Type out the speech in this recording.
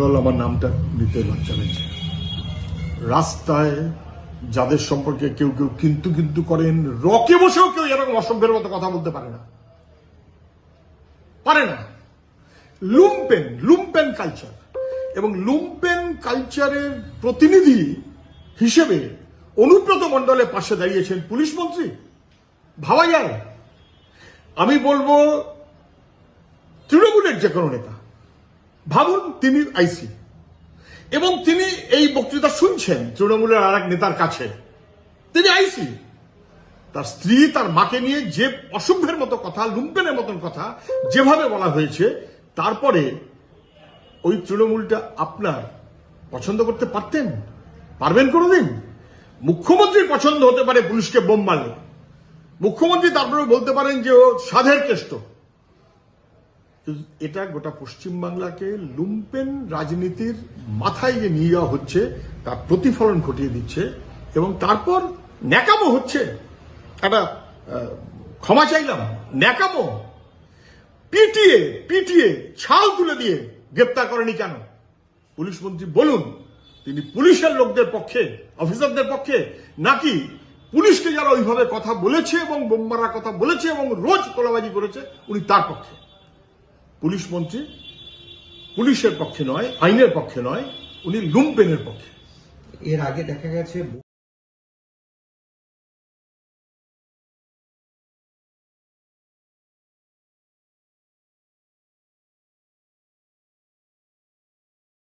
আমার নামটা নিতে লজ্জা পেয়েছে। রাস্তায় যাদের সম্পর্কে কেউ কেউ কিন্তু কিন্তু করেন, রকে বসেও কেউ এরকম অসভ্যের মতো কথা বলতে পারে না। পারে না। Lumpen lumpen culture. এবং লুম্পেন কালচারের প্রতিনিধি হিসেবে অনুব্রত মণ্ডলের পাশে দাঁড়িয়েছেন পুলিশ মন্ত্রী ভাবা যায় আমি বলব, তৃণমূলের যে কোনো নেতা। ভাবুন, তিনি আইসি। এবং তিনি এই বক্তৃতা শুনছেন তৃণমূলের আর এক নেতার কাছে। তিনি আইসি। তার স্ত্রী, তার মাকে নিয়ে যে অসভ্যের মতো কথা, লুম্পেনের মতন কথা যেভাবে বলা হয়েছে, তারপরে ওই তৃণমূলটা আপনার পছন্দ করতে পারতেন? পারবেন কোনোদিন? মুখ্যমন্ত্রী পছন্দ হতে পারে পুলিশকে বোম মারলে। মুখ্যমন্ত্রী তারপরে বলতে পারেন যে ও সাধের কেষ্ট। এটা গোটা পশ্চিমবাংলাকে লুম্পেন রাজনীতির মাথায় যে নিয়ে যাওয়া হচ্ছে তার প্রতিফলন ঘটিয়ে দিচ্ছে এবং তারপর ন্যাকামো হচ্ছে। একটা ক্ষমা চাইলাম, ন্যাকামো। পিটিয়ে পিটিয়ে ছাল তুলে দিয়ে গ্রেপ্তার করেনি কেন? পুলিশ মন্ত্রী বলুন, তিনি পুলিশের লোকদের পক্ষে, অফিসারদের পক্ষে, নাকি পুলিশকে যারা ওইভাবে কথা বলেছে এবং বোম্বারা কথা বলেছে এবং রোজ তোলাবাজি করেছে, উনি তার পক্ষে? পুলিশ মন্ত্রী, পুলিশের পক্ষে নয়, আইনের পক্ষে নয়, উনি লুম্পেনের পক্ষে। এর আগে দেখা গেছে